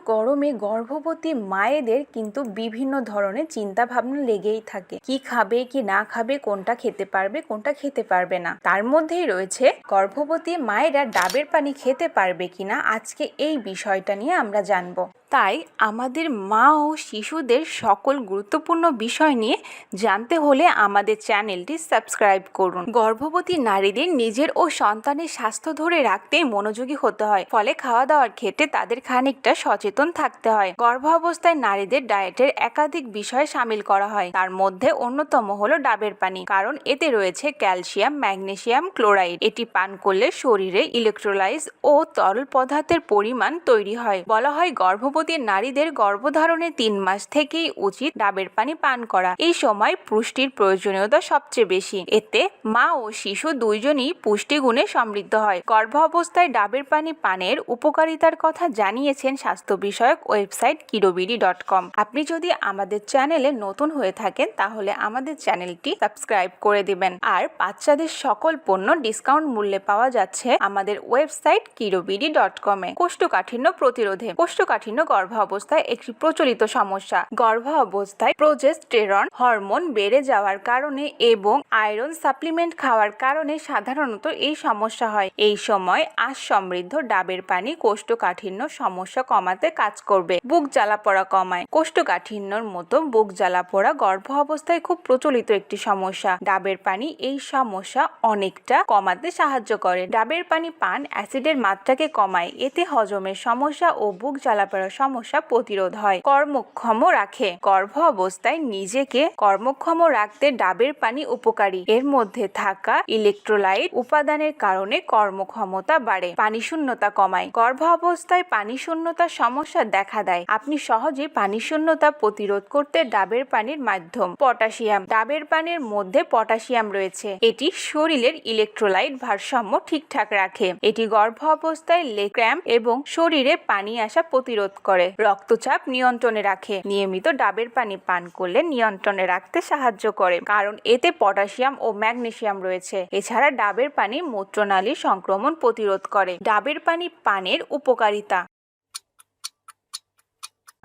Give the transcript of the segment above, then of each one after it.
গরমে গর্ভবতী মায়েদের কিন্তু বিভিন্ন ধরনের চিন্তা ভাবনা লেগেই থাকে। কি খাবে, কি না খাবে, কোনটা খেতে পারবে, কোনটা খেতে পারবে না। তার মধ্যেই রয়েছে, গর্ভবতী মায়েরা ডাবের পানি খেতে পারবে কিনা? আজকে এই বিষয়টা নিয়ে আমরা জানব। তাই আমাদের মা ও শিশুদের সকল গুরুত্বপূর্ণ বিষয় নিয়ে জানতে হলে আমাদের চ্যানেলটি সাবস্ক্রাইব করুন। গর্ভবতী নারীদের নিজের ও সন্তানের স্বাস্থ্য ধরে রাখতে মনোযোগী হতে হয়। ফলে খাওয়া দাওয়ার ক্ষেত্রে তাদের খানিকটা সচেতন থাকতে হয়। গর্ভাবস্থায় নারীদের ডায়েটের একাধিক বিষয় সামিল করা হয়। তার মধ্যে অন্যতম হলো ডাবের পানি, কারণ এতে রয়েছে ক্যালসিয়াম, ম্যাগনেসিয়াম, ক্লোরাইড। এটি পান করলে শরীরে ইলেকট্রোলাইজ ও তরল পদার্থের পরিমাণ তৈরি হয়। বলা হয় গর্ভবতী নারীদের গর্ভধারণের তিন মাস থেকেই উচিত ডাবের পানি পান করা। এই সময় পুষ্টির প্রয়োজনীয়তা সবচেয়ে বেশি। এতে মা ও শিশু দুইজনই পুষ্টিগুণে সমৃদ্ধ হয়। গর্ভাবস্থায় ডাবের পানি পানের উপকারিতার কথা জানিয়েছেন স্বাস্থ্য বিষয়ক ওয়েবসাইট কিরোবিডি ডট কম। আপনি যদি আমাদের চ্যানেলে নতুন হয়ে থাকেন, তাহলে আমাদের চ্যানেলটি সাবস্ক্রাইব করে দিবেন। আর বাচ্চাদের সকল পণ্য ডিসকাউন্ট মূল্যে পাওয়া যাচ্ছে আমাদের ওয়েবসাইট কিরোবিডি ডট কমে। কোষ্ঠকাঠিন্য প্রতিরোধে। কোষ্ঠকাঠিন্য গর্ভাবস্থায় একটি প্রচলিত সমস্যা। গর্ভাবস্থায় প্রোজেস্টেরন হরমোন বেড়ে যাওয়ার কারণে এবং আয়রন সাপ্লিমেন্ট খাওয়ার কারণে সাধারণত এই সমস্যা হয়। এই সময় আঁশ সমৃদ্ধ ডাবের পানি কোষ্ঠকাঠিন্য সমস্যা কমাতে কাজ করবে। বুক জ্বালা পড়া কমায়। কোষ্ঠকাঠিন্যর মতো বুক জ্বালা পড়া গর্ভ অবস্থায় খুব প্রচলিত একটি সমস্যা। ডাবের পানি এই সমস্যা অনেকটা কমাতে সাহায্য করে। ডাবের পানি পান অ্যাসিডের মাত্রাকে কমায়। এতে হজমের সমস্যা ও বুক জ্বালা পড়ার সমস্যা প্রতিরোধ হয়। কর্মক্ষম রাখে। গর্ভ অবস্থায় নিজেকে কর্মক্ষম রাখতে ডাবের পানি উপকারী। এর মধ্যে থাকা ইলেকট্রোলাইট উপাদানের কারণে কর্মক্ষমতা বাড়ে, পানি শূন্যতা কমায়। গর্ভ অবস্থায় পানি শূন্যতার সমস্যা দেখা দেয়। আপনি সহজে পানি শূন্যতা প্রতিরোধ করতে ডাবের পানির মাধ্যম পটাশিয়াম। ডাবের পানির মধ্যে পটাশিয়াম রয়েছে। এটি শরীরের ইলেকট্রোলাইট ভারসাম্য ঠিকঠাক রাখে। এটি গর্ভ অবস্থায় লেক্র্যাম এবং শরীরে পানি আসা প্রতিরোধ করে। রক্তচাপ নিয়ন্ত্রণে রাখে। নিয়মিত ডাবের পানি পান করলে নিয়ন্ত্রণে রাখতে সাহায্য করে। কারণ এতে পটাশিয়াম ও ম্যাগনেশিয়াম রয়েছে। এছাড়া ডাবের পানি মূত্রনালী সংক্রমণ প্রতিরোধ করে। ডাবের পানি পানের উপকারিতা।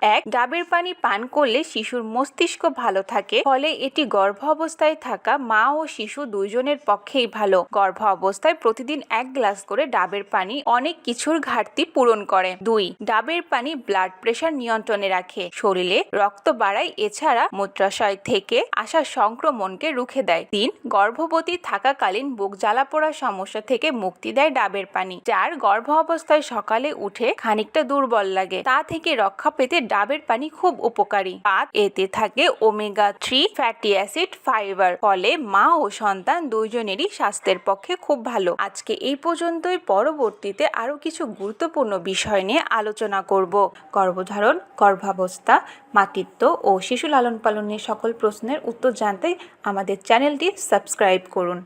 এক, ডাবের পানি পান করলে শিশুর মস্তিষ্ক ভালো থাকে, ফলে এটি গর্ভ অবস্থায় থাকা মা ও শিশু দুইজনের পক্ষেই ভালো। গর্ভ অবস্থায় প্রতিদিন এক গ্লাস করে ডাবের পানি অনেক কিছুর ঘাটতি পূরণ করে। দুই, ডাবের পানি ব্লাড প্রেশার নিয়ন্ত্রণে রাখে। শরীরে রক্ত বাড়ায়, এছাড়া মূত্রাশয় থেকে আসা সংক্রমণকে রুখে দেয়। তিন, গর্ভবতী থাকাকালীন বুক জ্বালা পোড়ার সমস্যা থেকে মুক্তি দেয় ডাবের পানি চার গর্ভ অবস্থায় সকালে উঠে খানিকটা দুর্বল লাগে। তা থেকে রক্ষা পেতে ডাবের পানি খুব উপকারী। পাত এতে থাকে omega three fatty acid fibre ফলে মা ও সন্তান দুইজনেরই স্বাস্থ্যের পক্ষে খুব ভালো। আজকে এই পর্যন্তই। পরবর্তীতে আরও কিছু গুরুত্বপূর্ণ বিষয় নিয়ে আলোচনা করব। গর্ভধারণ, গর্ভাবস্থা, মাতৃত্ব ও শিশু লালন পালনের সকল প্রশ্নের উত্তর জানতে আমাদের চ্যানেলটি সাবস্ক্রাইব করুন।